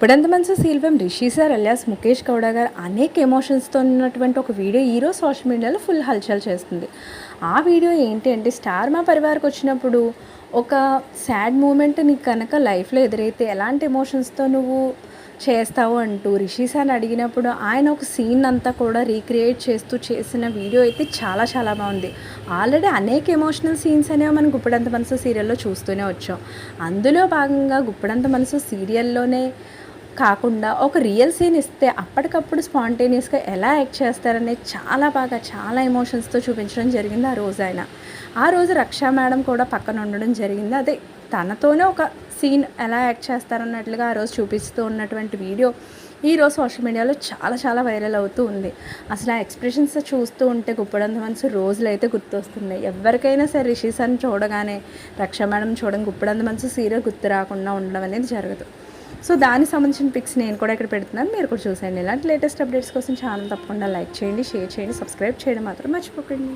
గుప్పడంత మనసు సీల్వం Rishi sir alias Mukesh Gowda గారు అనేక ఎమోషన్స్తో ఉన్నటువంటి ఒక వీడియో ఈరోజు సోషల్ మీడియాలో ఫుల్ హల్చల్ చేస్తుంది. ఆ వీడియో ఏంటి అంటే స్టార్ మా పరివార్కి వచ్చినప్పుడు ఒక సాడ్ మూమెంట్ నీకు కనుక లైఫ్లో ఎదురైతే ఎలాంటి ఎమోషన్స్తో నువ్వు చేస్తావు అంటూ రిషి సార్ని అడిగినప్పుడు ఆయన ఒక సీన్ అంతా కూడా రీక్రియేట్ చేస్తూ చేసిన వీడియో అయితే చాలా చాలా బాగుంది. ఆల్రెడీ అనేక ఎమోషనల్ సీన్స్ అనేవి మనం గుప్పడంత మనసు సీరియల్లో చూస్తూనే వచ్చాం. అందులో భాగంగా గుప్పడంత మనసు సీరియల్లోనే కాకుండా ఒక రియల్ సీన్ ఇస్తే అప్పటికప్పుడు స్పాంటేనియస్గా ఎలా యాక్ట్ చేస్తారనేది చాలా బాగా చాలా ఎమోషన్స్తో చూపించడం జరిగింది ఆ రోజు ఆయన. ఆ రోజు రక్షా మేడం కూడా పక్కన ఉండడం జరిగింది. అదే తనతోనే ఒక సీన్ ఎలా యాక్ట్ చేస్తారన్నట్లుగా ఆ రోజు చూపిస్తూ ఉన్నటువంటి వీడియో ఈరోజు సోషల్ మీడియాలో చాలా చాలా వైరల్ అవుతూ ఉంది. అసలు ఆ ఎక్స్ప్రెషన్స్ చూస్తూ ఉంటే గుప్పడంత మనసు రోజులు అయితే గుర్తొస్తున్నాయి. ఎవరికైనా సరే రిషీస్ అని చూడగానే రక్షా మేడం చూడడం గుప్పడంత మనసు సీరియల్ గుర్తు రాకుండా ఉండడం అనేది జరగదు. సో దానికి సంబంధించిన పిక్స్ నేను కూడా ఇక్కడ పెడుతున్నాను. మీరు కూడా చూసేయండి. ఇలాంటి లేటెస్ట్ అప్డేట్స్ కోసం ఛానల్ తప్పకుండా లైక్ చేయండి షేర్ చేయండి సబ్స్క్రైబ్ చేయడం మాత్రం మర్చిపోకండి.